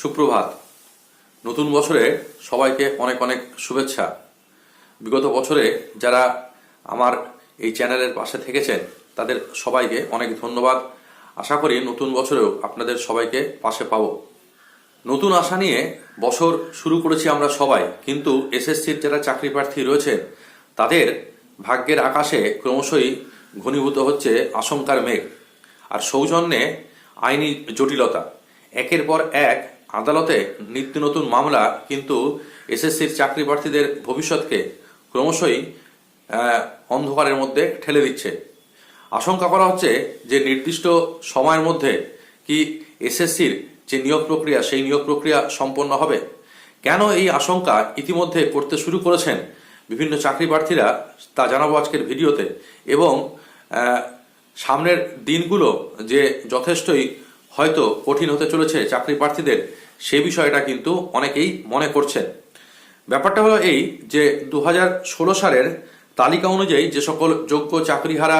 সুপ্রভাত। নতুন বছরে সবাইকে অনেক অনেক শুভেচ্ছা। বিগত বছরে যারা আমার এই চ্যানেলের পাশে থেকেছেন, তাদের সবাইকে অনেক ধন্যবাদ। আশা করি নতুন বছরেও আপনাদের সবাইকে পাশে পাবো। নতুন আশা নিয়ে বছর শুরু করেছি আমরা সবাই, কিন্তু এসএসসির যারা চাকরি প্রার্থী রয়েছেন, তাদের ভাগ্যের আকাশে ক্রমশই ঘনীভূত হচ্ছে আশঙ্কার মেঘ আর সৌজন্যে আইনি জটিলতা। একের পর এক আদালতে নিত্য নতুন মামলা, কিন্তু এসএসসির চাকরি প্রার্থীদের ভবিষ্যৎকে ক্রমশই অন্ধকারের মধ্যে ঠেলে দিচ্ছে। আশঙ্কা করা হচ্ছে যে নির্দিষ্ট সময়ের মধ্যে কি এসএসসির যে নিয়োগ প্রক্রিয়া, সেই নিয়োগ প্রক্রিয়া সম্পন্ন হবে? কেন এই আশঙ্কা ইতিমধ্যে করতে শুরু করেছেন বিভিন্ন চাকরি প্রার্থীরা, তা জানাব আজকের ভিডিওতে। এবং সামনের দিনগুলো যে যথেষ্টই হয়তো কঠিন হতে চলেছে চাকরি প্রার্থীদের, সে বিষয়টা কিন্তু অনেকেই মনে করছেন। ব্যাপারটা হলো এই যে দু ষোলো সালের তালিকা অনুযায়ী যে সকল যোগ্য চাকরিহারা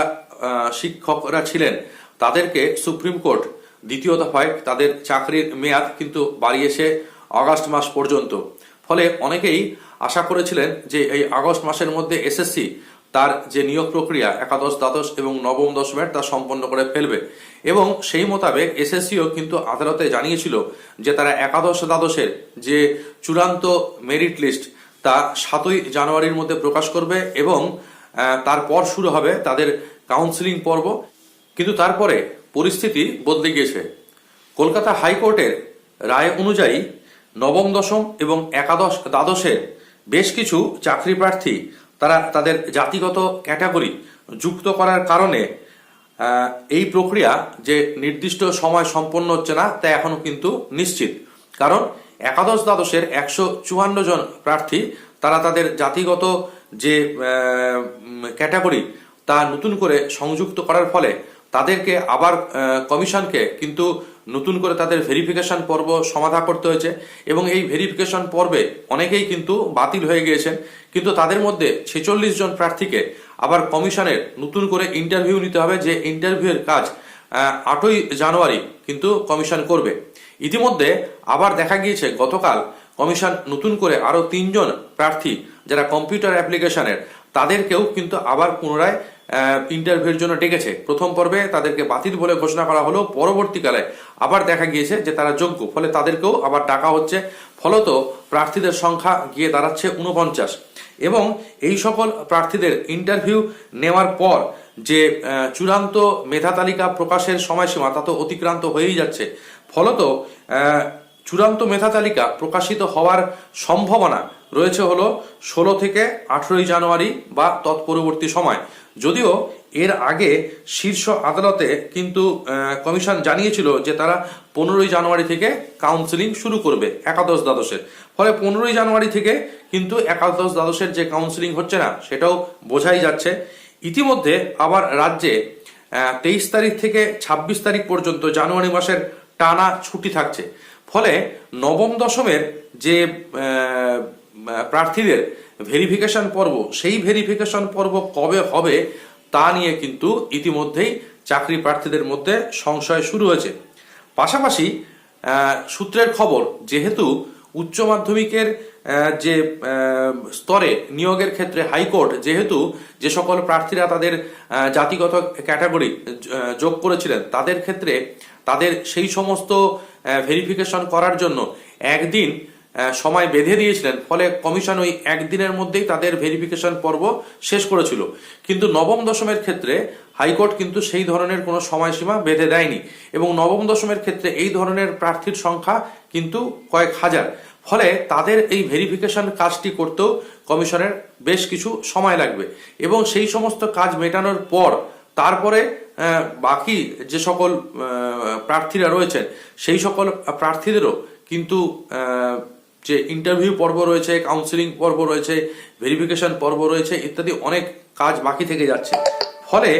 শিক্ষকরা ছিলেন, তাদেরকে সুপ্রিম কোর্ট দ্বিতীয় দফায় তাদের চাকরির মেয়াদ কিন্তু বাড়িয়েছে আগস্ট মাস পর্যন্ত। ফলে অনেকেই আশা করেছিলেন যে এই আগস্ট মাসের মধ্যে এসএসসি তার যে নিয়োগ প্রক্রিয়া, একাদশ, দ্বাদশ এবং নবম দশমের, তা সম্পন্ন করে ফেলবে। এবং সেই মোতাবেক এসএসসিও কিন্তু আদালতে জানিয়েছিল যে তারা একাদশ, দ্বাদশের যে চূড়ান্ত মেরিট লিস্ট তা সাতই জানুয়ারির মধ্যে প্রকাশ করবে এবং তারপর শুরু হবে তাদের কাউন্সিলিং পর্ব। কিন্তু তারপরে পরিস্থিতি বদলে গিয়েছে। কলকাতা হাইকোর্টের রায় অনুযায়ী নবম, দশম এবং একাদশ, দ্বাদশের বেশ কিছু চাকরি প্রার্থী তারা তাদের জাতিগত ক্যাটাগরি যুক্ত করার কারণে এই প্রক্রিয়া যে নির্দিষ্ট সময় সম্পন্ন হচ্ছে না, তা এখনও কিন্তু নিশ্চিত। কারণ একাদশ দ্বাদশের একশো চুয়ান্ন জন প্রার্থী, তারা তাদের জাতিগত যে ক্যাটাগরি তা নতুন করে সংযুক্ত করার ফলে তাদেরকে আবার কমিশনকে কিন্তু নতুন করে তাদের ভেরিফিকেশন পর্ব সমাধা করতে হয়েছে এবং এই ভেরিফিকেশন পর্বে অনেকেই কিন্তু বাতিল হয়ে গিয়েছেন। কিন্তু তাদের মধ্যে ছেচল্লিশ জন প্রার্থীকে আবার কমিশনের নতুন করে ইন্টারভিউ নিতে হবে যে ইন্টারভিউয়ের কাজ আটই জানুয়ারি কিন্তু কমিশন করবে। ইতিমধ্যে আবার দেখা গিয়েছে গতকাল কমিশন নতুন করে আরও তিনজন প্রার্থী যারা কম্পিউটার অ্যাপ্লিকেশনের, তাদেরকেও কিন্তু আবার পুনরায় ইন্টারভিউর জন্য ডেকেছে। প্রথম পর্বে তাদেরকে বাতিল বলে ঘোষণা করা হলো। পরবর্তীকালে আবার দেখা গিয়েছে যে তারা যোগ্য, ফলে তাদেরকেও আবার ডাকা হচ্ছে। ফলত প্রার্থীদের সংখ্যা গিয়ে দাঁড়াচ্ছে উনপঞ্চাশ এবং এই সকল প্রার্থীদের ইন্টারভিউ নেওয়ার পর যে চূড়ান্ত মেধা তালিকা প্রকাশের সময়সীমা, তা তো অতিক্রান্ত হয়েই যাচ্ছে। ফলত চূড়ান্ত মেধা তালিকা প্রকাশিত হওয়ার সম্ভাবনা রয়েছে হলো ষোলো থেকে আঠেরোই জানুয়ারি বা তৎপরবর্তী সময়। যদিও এর আগে শীর্ষ আদালতে কিন্তু কমিশন জানিয়েছিল যে তারা পনেরোই জানুয়ারি থেকে কাউন্সিলিং শুরু করবে একাদশ দ্বাদশের। ফলে পনেরোই জানুয়ারি থেকে কিন্তু একাদশ দ্বাদশের যে কাউন্সিলিং হচ্ছে না, সেটাও বোঝাই যাচ্ছে। ইতিমধ্যে আবার রাজ্যে তেইশ তারিখ থেকে ছাব্বিশ তারিখ পর্যন্ত জানুয়ারি মাসের টানা ছুটি থাকছে। ফলে নবম দশমের যে প্রার্থীদের ভেরিফিকেশন পর্ব, সেই ভেরিফিকেশন পর্ব কবে হবে তা নিয়ে কিন্তু ইতিমধ্যেই চাকরি প্রার্থীদের মধ্যে সংশয় শুরু হয়েছে। পাশাপাশি সূত্রের খবর, যেহেতু উচ্চ মাধ্যমিকের যে স্তরে নিয়োগের ক্ষেত্রে হাইকোর্ট, যেহেতু যে সকল প্রার্থীরা তাদের জাতিগত ক্যাটাগরি যোগ করেছিলেন, তাদের ক্ষেত্রে তাদের সেই সমস্ত ভেরিফিকেশন করার জন্য একদিন সময় বেঁধে দিয়েছিলেন, ফলে কমিশন ওই একদিনের মধ্যেই তাদের ভেরিফিকেশন পর্ব শেষ করেছিল। কিন্তু নবম দশমের ক্ষেত্রে হাইকোর্ট কিন্তু সেই ধরনের কোনো সময়সীমা বেঁধে দেয়নি এবং নবম দশমের ক্ষেত্রে এই ধরনের প্রার্থীর সংখ্যা কিন্তু কয়েক হাজার। ফলে তাদের এই ভেরিফিকেশন কাজটি করতেও কমিশনের বেশ কিছু সময় লাগবে এবং সেই সমস্ত কাজ মেটানোর পর তারপরে বাকি যে সকল প্রার্থীরা রয়েছেন, সেই সকল প্রার্থীদেরও কিন্তু যে ইন্টারভিউ পর্ব রয়েছে কাউন্সিলিং পর্ব রয়েছে ভেরিফিকেশন পর্ব রয়েছে, ইত্যাদি অনেক কাজ বাকি থেকে যাচ্ছে। ফলে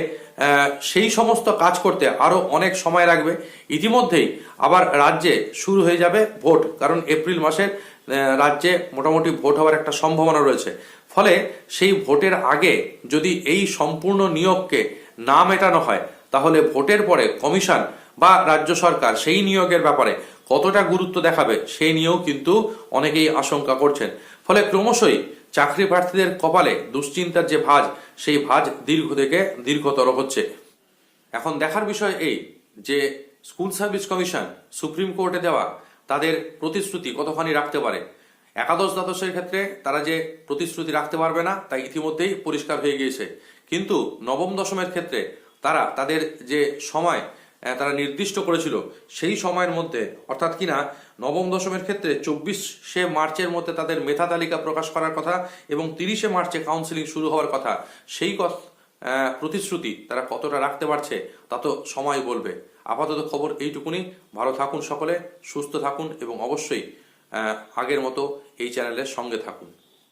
সেই সমস্ত কাজ করতে আরও অনেক সময় লাগবে। ইতিমধ্যেই আবার রাজ্যে শুরু হয়ে যাবে ভোট, কারণ এপ্রিল মাসের রাজ্যে মোটামুটি ভোট হওয়ার একটা সম্ভাবনা রয়েছে। ফলে সেই ভোটের আগে যদি এই সম্পূর্ণ নিয়োগকে না মেটানো হয়, তাহলে ভোটের পরে কমিশন বা রাজ্য সরকার সেই নিয়োগের ব্যাপারে কতটা গুরুত্ব দেখাবে সেই নিয়েও কিন্তু অনেকেই আশঙ্কা করছেন। ফলে ক্রমশই চাকরি প্রার্থীদের কপালে দুশ্চিন্তার যে ভাঁজ, সেই ভাজ দীর্ঘ থেকে দীর্ঘতর হচ্ছে। এখন দেখার বিষয় এই যে স্কুল সার্ভিস কমিশন, সুপ্রিম কোর্টে দেওয়া তাদের প্রতিশ্রুতি কতখানি রাখতে পারে? একাদশ দ্বাদশের ক্ষেত্রে তারা যে প্রতিশ্রুতি রাখতে পারবে না, তা ইতিমধ্যেই পরিষ্কার হয়ে গিয়েছে। কিন্তু নবম দশমের ক্ষেত্রে তারা তাদের যে সময় তারা নির্দিষ্ট করেছিল সেই সময়ের মধ্যে। অর্থাৎ কিনা, নবম দশমের ক্ষেত্রে চব্বিশে মার্চের মধ্যে তাদের মেধা তালিকা প্রকাশ করার কথা এবং তিরিশে মার্চে কাউন্সিলিং শুরু হওয়ার কথা। সেই প্রতিশ্রুতি তারা কতটা রাখতে পারছে তা তো সময় বলবে। আপাতত খবর এইটুকুনি। ভালো থাকুন সকলে, সুস্থ থাকুন এবং অবশ্যই আগের মতো এই চ্যানেলের সঙ্গে থাকুন।